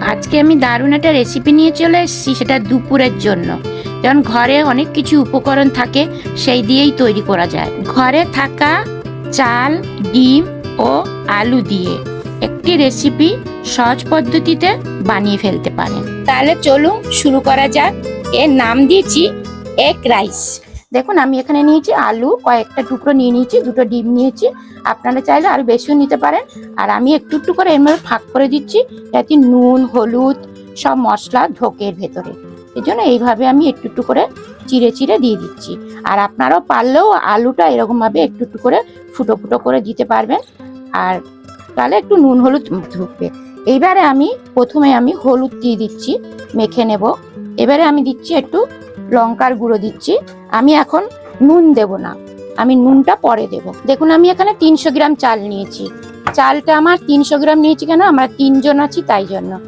আজকে আমি দারুণ একটা রেসিপি নিয়ে চলে এসেছি, সেটা দুপুরের জন্য। যেমন ঘরে অনেক কিছু উপকরণ থাকে, সেই দিয়েই তৈরি করা যায়। ঘরে থাকা চাল, ডিম ও আলু দিয়ে একটি রেসিপি সহজ পদ্ধতিতে বানিয়ে ফেলতে পারেন। তাহলে চলুন শুরু করা যাক। এর নাম দিয়েছি এগ রাইস দেখুন, আমি এখানে নিয়েছি আলু, কয়েকটা টুকরো নিয়ে নিয়েছি, দুটো ডিম নিয়েছি। আপনারা চাইলে আরও বেশিও নিতে পারেন। আর আমি একটু একটু করে এর মধ্যে ফাঁক করে দিচ্ছি, যাতে নুন, হলুদ সব মশলা ঢোকে এর ভেতরে। এই জন্য এইভাবে আমি একটু একটু করে চিড়ে চিড়ে দিয়ে দিচ্ছি। আর আপনারাও পারলেও আলুটা এরকমভাবে একটু একটু করে ফুটো ফুটো করে দিতে পারবেন। আর তাহলে একটু নুন, হলুদ ঢুকবে। এইবারে আমি প্রথমে আমি হলুদ দিয়ে দিচ্ছি, মেখে নেব। এবারে আমি দিচ্ছি একটু লঙ্কার গুঁড়ো দিচ্ছি। আমি এখন নুন দেব না। আমি নুনটা পরে দেব। দেখুন, আমি এখানে তিনশো গ্রাম চাল নিয়েছি। চালটা আমার তিনশো গ্রাম নিয়েছি কেন? আমরা তিনজন আছি তাই জন্য।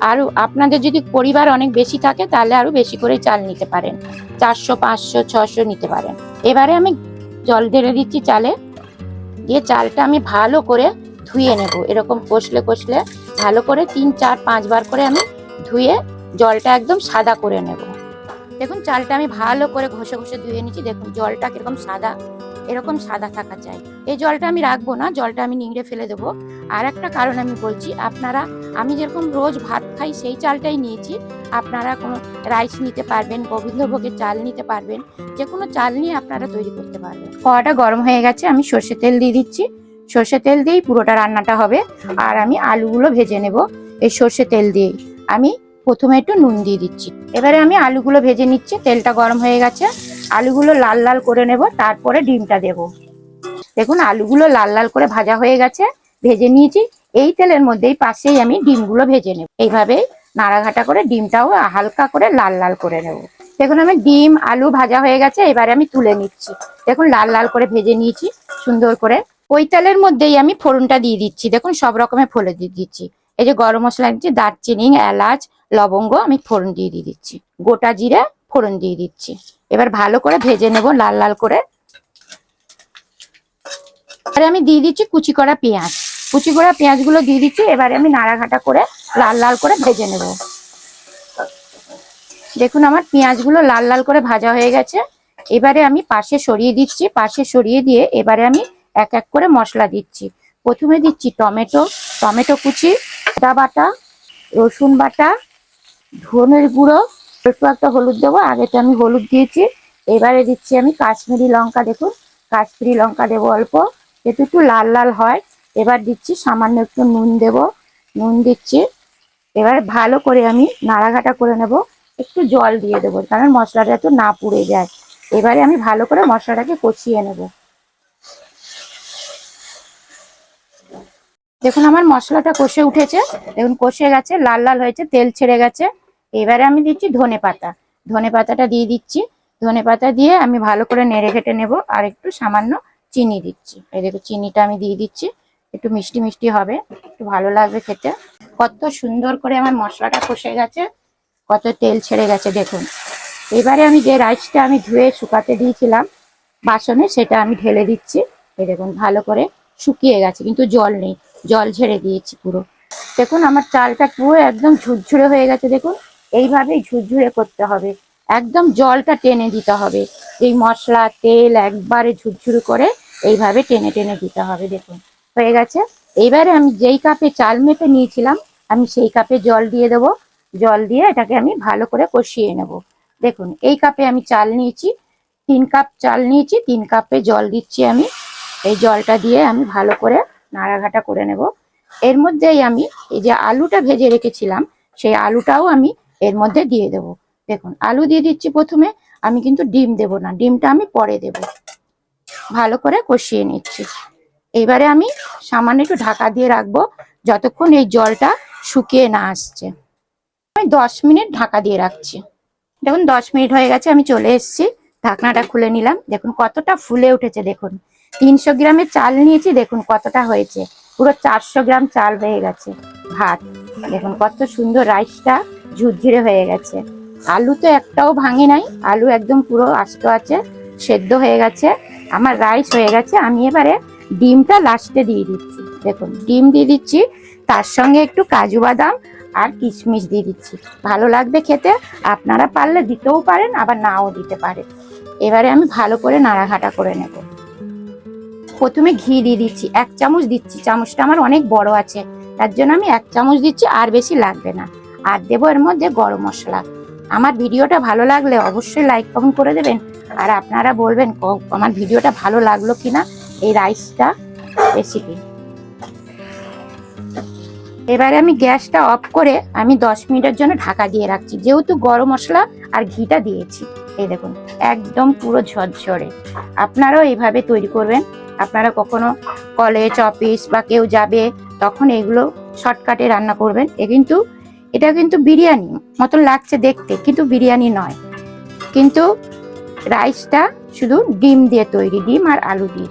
আর আপনাদের যদি পরিবার অনেক বেশি থাকে, তাহলে আরও বেশি করে চাল নিতে পারেন। চারশো, পাঁচশো, ছশো নিতে পারেন। এবারে আমি জল ঢেলে দিচ্ছি চালে। দিয়ে চালটা আমি ভালো করে ধুয়ে নেব। এরকম কষলে কষলে ভালো করে তিন, চার, পাঁচবার করে আমি ধুয়ে জলটা একদম সাদা করে নেব। দেখুন, চালটা আমি ভালো করে ঘষে ঘষে ধুয়ে নিচ্ছি। দেখুন, জলটা কীরকম সাদা, এরকম সাদা থাকা চাই। এই জলটা আমি রাখব না, জলটা আমি নিংড়ে ফেলে দেবো। আর একটা কারণ আমি বলছি, আপনারা, আমি যেরকম রোজ ভাত খাই, সেই চালটাই নিয়েছি। আপনারা কোনো রাইস নিতে পারবেন, গোবিন্দভোগের চাল নিতে পারবেন যে কোনো চাল নিয়ে আপনারা তৈরি করতে পারবেন। কড়াটা গরম হয়ে গেছে, আমি সর্ষে তেল দিয়ে দিচ্ছি। সর্ষে তেল দিয়েই পুরোটা রান্নাটা হবে। আর আমি আলুগুলো ভেজে নেব এই সর্ষে তেল দিয়েই। আমি প্রথমে একটু নুন দিয়ে দিচ্ছি। এবারে আমি আলুগুলো ভেজে নিচ্ছি, তেলটা গরম হয়ে গেছে। আলুগুলো লাল লাল করে নেব, তারপরে ডিমটা দেব। দেখুন, আলুগুলো লাল লাল করে ভাজা হয়ে গেছে, ভেজে নিয়েছি। এই তেলের মধ্যেই পাশেই আমি ডিমগুলো ভেজে নেব। এইভাবেই নাড়াঘাটা করে ডিমটাও হালকা করে লাল লাল করে নেব। দেখুন আমি ডিম, আলু ভাজা হয়ে গেছে, এবারে আমি তুলে নিচ্ছি। দেখুন, লাল লাল করে ভেজে নিয়েছি, সুন্দর করে। ওই তেলের মধ্যেই আমি ফোড়নটা দিয়ে দিচ্ছি। দেখুন, সব রকমের ফোড়ন দিয়ে দিচ্ছি। এই যে গরম মশলা দিচ্ছি, দারচিনি, এলাচ লবঙ্গ আমি ফোড়ন দিয়ে দিয়ে দিচ্ছি। গোটা জিরে ফোড়ন দিয়ে দিচ্ছি। এবার ভালো করে ভেজে নেব লাল লাল করে। এবারে আমি দিয়ে দিচ্ছি কুচি করা পেঁয়াজ। কুচি করা পেঁয়াজগুলো দিয়ে দিচ্ছি, এবারে আমি নাড়াঘাটা করে লাল লাল করে ভেজে নেব। দেখুন আমার পেঁয়াজগুলো লাল লাল করে ভাজা হয়ে গেছে। এবারে আমি পাশে সরিয়ে দিচ্ছি, পাশে সরিয়ে দিয়ে এবারে আমি এক এক করে মশলা দিচ্ছি। প্রথমে দিচ্ছি টমেটো টমেটো কুচি, আদা বাটা, রসুন বাটা ধনের গুঁড়ো, একটু একটা হলুদ দেবো আগে তো আমি হলুদ দিয়েছি। এবারে দিচ্ছি আমি কাশ্মীরি লঙ্কা, দেখুন, কাশ্মীরি লঙ্কা দেবো অল্প, যেহেতু একটু লাল লাল হয়। এবার দিচ্ছি সামান্য একটু নুন দেব, নুন দিচ্ছি। এবার ভালো করে আমি নাড়াঘাটা করে নেব, একটু জল দিয়ে দেবো, কারণ মশলাটা একটু না পুড়ে যায়। এবারে আমি ভালো করে মশলাটাকে কষিয়ে নেব। দেখুন, আমার মশলাটা কষে উঠেছে। দেখুন, কষে গেছে, লাল লাল হয়েছে, তেল ছেড়ে গেছে। এবারে আমি দিচ্ছি ধনে পাতা। ধনে পাতাটা দিয়ে দিচ্ছি। ধনে পাতা দিয়ে আমি ভালো করে নেড়ে ঘেটে নেব আর একটু সামান্য চিনি দিচ্ছি। এই দেখো চিনিটা আমি দিয়ে দিচ্ছি। একটু মিষ্টি মিষ্টি হবে, একটু ভালো লাগবে খেতে। কত সুন্দর করে আমার মশলাটা কষে গেছে, কত তেল ছেড়ে গেছে, দেখুন। এবারে আমি যে রাইসটা আমি ধুয়ে শুকাতে দিয়েছিলাম, বাসনে সেটা আমি ঢেলে দিচ্ছি। এই দেখুন, ভালো করে শুকিয়ে গেছে, কিন্তু জল নেই। জল ঝেড়ে দিয়েছি পুরো। দেখুন, আমার চালটা পুরো একদম ঝুরঝুরে হয়ে গেছে, দেখুন। এইভাবেই ঝুরঝুরে করতে হবে। একদম জলটা টেনে দিতে হবে। এই মশলা, তেল একবারে ঝুরঝুরে করে এইভাবে টেনে টেনে দিতে হবে, দেখুন। হয়ে গেছে। এইবারে আমি যেই কাপে চাল মেপে নিয়েছিলাম, আমি সেই কাপে জল দিয়ে দেব। জল দিয়ে এটাকে আমি ভালো করে কষিয়ে নেব। দেখুন, এই কাপে আমি চাল নিয়েছি, তিন কাপ চাল নিয়েছি, তিন কাপে জল দিচ্ছি আমি। এই জলটা দিয়ে আমি ভালো করে নাড়াঘাটা করে নেব। এর মধ্যেই আমি এই যে আলুটা ভেজে রেখেছিলাম, সেই আলুটাও আমি এর মধ্যে দিয়ে দেব। দেখুন, আলু দিয়ে দিচ্ছি প্রথমে, আমি কিন্তু ডিম দেব না, ডিমটা আমি পরে দেব। ভালো করে কষিয়ে নিচ্ছি। এবারে আমি সামান্য একটু ঢাকা দিয়ে রাখব, যতক্ষণ এই জলটা শুকিয়ে না আসছে। আমি দশ মিনিট ঢাকা দিয়ে রাখছি। দেখুন, দশ মিনিট হয়ে গেছে, আমি চলে এসেছি। ঢাকনাটা খুলে নিলাম। দেখুন, কতটা ফুলে উঠেছে, দেখুন। তিনশো গ্রামের চাল নিয়েছি, দেখুন কতটা হয়েছে। পুরো চারশো গ্রাম চাল হয়ে গেছে। ভাত, দেখুন কত সুন্দর রাইসটা ঝুরঝুরে হয়ে গেছে। আলু তো একটাও ভাঙে নাই, আলু একদম পুরো আস্ত আছে, সেদ্ধ হয়ে গেছে। আমার রাইস হয়ে গেছে, আমি এবারে ডিমটা লাস্টে দিয়ে দিচ্ছি। দেখুন, ডিম দিয়ে দিচ্ছি, তার সঙ্গে একটু কাজু বাদাম আর কিশমিশ দিয়ে দিচ্ছি। ভালো লাগবে খেতে, আপনারা পারলে দিতেও পারেন, আবার নাও দিতে পারেন। এবারে আমি ভালো করে নাড়াঘাটা করে নেব। প্রথমে ঘি দিয়ে দিচ্ছি, এক চামচ দিচ্ছি, চামচটা আমার অনেক বড় আছে, তার জন্য আমি এক চামচ দিচ্ছি, আর বেশি লাগবে না। আর দেবো এর মধ্যে গরম মশলা। আমার ভিডিওটা ভালো লাগলে অবশ্যই লাইক কমেন্ট করে দেবেন, আর আপনারা বলবেন আমার ভিডিওটা ভালো লাগল কিনা এই রাইসটা রেসিপি এবারে আমি গ্যাসটা অফ করে আমি দশ মিনিটের জন্য ঢাকা দিয়ে রাখছি, যেহেতু গরম মশলা আর ঘিটা দিয়েছি। এই দেখুন, একদম পুরো ঝরঝরে। আপনারাও এইভাবে তৈরি করবেন। আপনারা কখনো কলেজ অফিস বা কেউ যাবে, তখন এগুলো শর্টকাটে রান্না করবেন। এ কিন্তু, এটা কিন্তু বিরিয়ানি মতন লাগছে দেখতে, কিন্তু বিরিয়ানি নয়। কিন্তু রাইসটা শুধু ডিম দিয়ে তৈরি, ডিম আর আলু দিয়ে